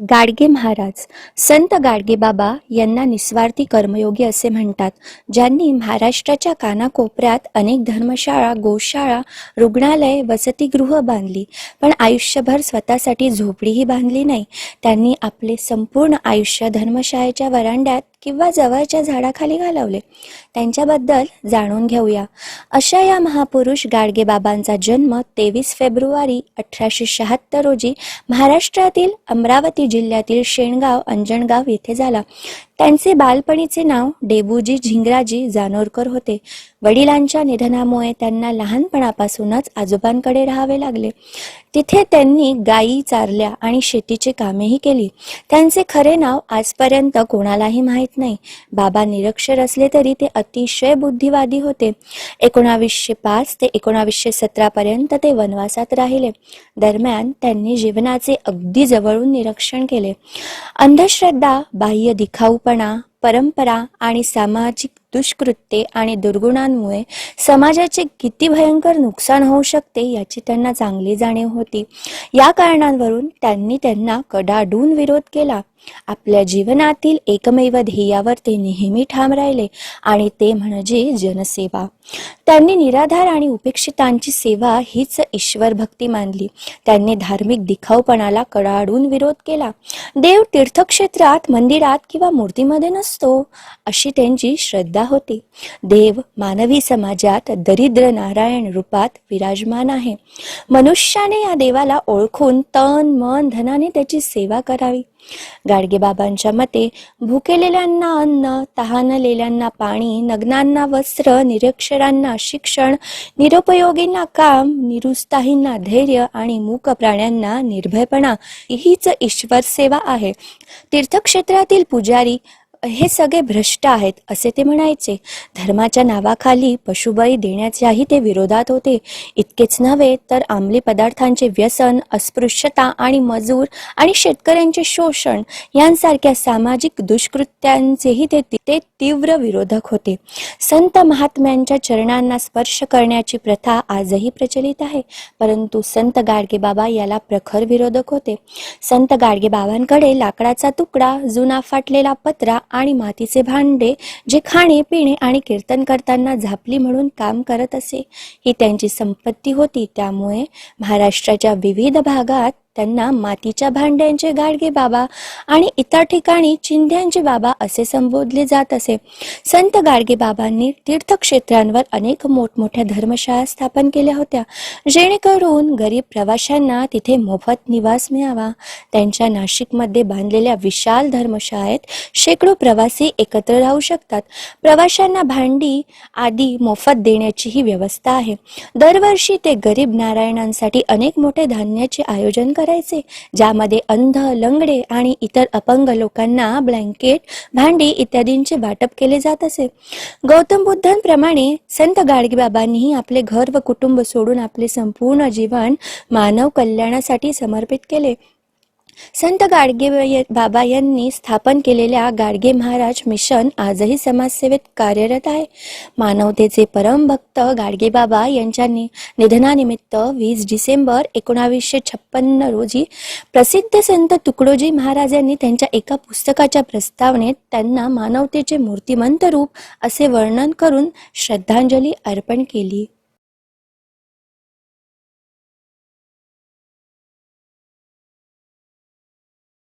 गाडगे महाराज संत गाडगे बाबा यांना निस्वार्थी कर्मयोगी असे म्हणतात ज्यांनी महाराष्ट्राच्या कानाकोपऱ्यात अनेक धर्मशाळा गोशाळा रुग्णालय वसतिगृह बांधली पण आयुष्यभर स्वतःसाठी झोपडीही बांधली नाही. त्यांनी आपले संपूर्ण आयुष्य धर्मशाळेच्या वरांड्यात किंवा जवळच्या झाडाखाली घालवले. त्यांच्याबद्दल जाणून घेऊया. अशा या महापुरुष गाडगे बाबांचा जन्म तेवीस फेब्रुवारी अठराशे शहात्तर रोजी महाराष्ट्रातील अमरावती जिल्ह्यातील शेणगाव अंजणगाव येथे झाला. त्यांचे बालपणीचे नाव डेबूजी झिंगराजी जानोरकर होते. वडिलांच्या निधनामुळे त्यांना लहानपणापासूनच आजोबांकडे राहावे लागले. तिथे त्यांनी गायी चारल्या आणि शेतीची कामेही केली. त्यांचे खरे नाव आजपर्यंत कोणालाही माहीत नाही. बाबा निरक्षर असले तरी ते अतिशय बुद्धिवादी होते. एकोणावीसशे पाच ते एकोणावीसशे सतरा पर्यंत ते वनवासात राहिले. दरम्यान त्यांनी जीवनाचे अगदी जवळून निरीक्षण केले. अंधश्रद्धा बाह्य दिखाऊपणा परंपरा आणि सामाजिक दुष्कृत्ये आणि दुर्गुणांमुळे समाजाचे किती भयंकर नुकसान होऊ शकते याची त्यांना चांगली जाणीव होती. या कारणांवरून त्यांनी त्यांना कडाडून विरोध केला. आपल्या जीवनातील एकमेव ध्येयावर ते नेहमी ठाम राहिले आणि ते म्हणजे जनसेवा. त्यांनी निराधार आणि उपेक्षितांची सेवा हीच ईश्वर भक्ती मानली. त्यांनी धार्मिक दिखाऊपणाला कडाडून विरोध केला. देव तीर्थक्षेत्रात मंदिरात किंवा मूर्तीमध्ये नसतो अशी त्यांची श्रद्धा होती. देव मानवी समाजात दरिद्र नारायण रूपात विराजमान आहे. मनुष्याने या देवाला ओळखून तन मन धनाने त्याची सेवा करावी. गाडगेबाबांच्या मते भुकेलेल्यांना अन्न तहानलेल्यांना पाणी नग्नांना वस्त्र निरक्षरांना शिक्षण निरुपयोगींना काम निरुत्साहींना धैर्य आणि मूक प्राण्यांना निर्भयपणा हीच ईश्वर सेवा आहे. तीर्थक्षेत्रातील पुजारी हे सगळे भ्रष्ट आहेत असे ते म्हणायचे. धर्माच्या नावाखाली पशुबळी देण्याच्याही ते विरोधात होते. इतकेच नव्हे तर अंमली पदार्थांचे व्यसन अस्पृश्यता आणि मजूर आणि शेतकऱ्यांचे शोषण यांसारख्या सामाजिक दुष्कृत्यांचेही ते ते तीव्र विरोधक होते. संत महात्म्यांच्या चरणांना स्पर्श करण्याची प्रथा आजही प्रचलित आहे. परंतु संत गाडगे बाबा याला प्रखर विरोधक होते. संत गाडगे बाबांकडे लाकडाचा तुकडा जुना फाटलेला पत्रा आणि मातीचे भांडे जे खाणे पिणे आणि कीर्तन करताना झापली म्हणून काम करत असे. ही त्यांची संपत्ती होती. त्यामुळे महाराष्ट्राच्या विविध भागात त्यांना मातीच्या भांड्यांचे गाडगे बाबा आणि इतर ठिकाणी चिंध्यांचे बाबा असे संबोधले जात असे. संत गाडगे बाबांनी तीर्थक्षेत्रांवर अनेक मोठमोठ्या धर्मशाळा स्थापन केल्या होत्या. जेणेकरून गरीब प्रवाशांना तिथे मोफत निवास मिळावा. त्यांच्या नाशिकमध्ये बांधलेल्या विशाल धर्मशाळेत शेकडो प्रवासी एकत्र राहू शकतात. प्रवाशांना भांडी आदी मोफत देण्याची ही व्यवस्था आहे. दरवर्षी ते गरीब नारायणांसाठी अनेक मोठे धान्याचे आयोजन करायचे ज्यामध्ये अंध लंगडे आणि इतर अपंग लोकांना ब्लँकेट भांडी इत्यादींचे वाटप केले जात असे. गौतम बुद्धांप्रमाणे संत गाडगेबाबांनीही आपले घर व कुटुंब सोडून आपले संपूर्ण जीवन मानव कल्याणासाठी समर्पित केले. संत गाडगे बाबा यांनी स्थापन केलेल्या गाडगे महाराज मिशन आजही समाजसेवेत कार्यरत आहे. मानवतेचे परमभक्त गाडगे बाबा यांच्या निधनानिमित्त वीस डिसेंबर एकोणावीसशे छप्पन्न रोजी प्रसिद्ध संत तुकडोजी महाराज यांनी त्यांच्या एका पुस्तकाच्या प्रस्तावनेत त्यांना मानवतेचे मूर्तिमंत रूप असे वर्णन करून श्रद्धांजली अर्पण केली.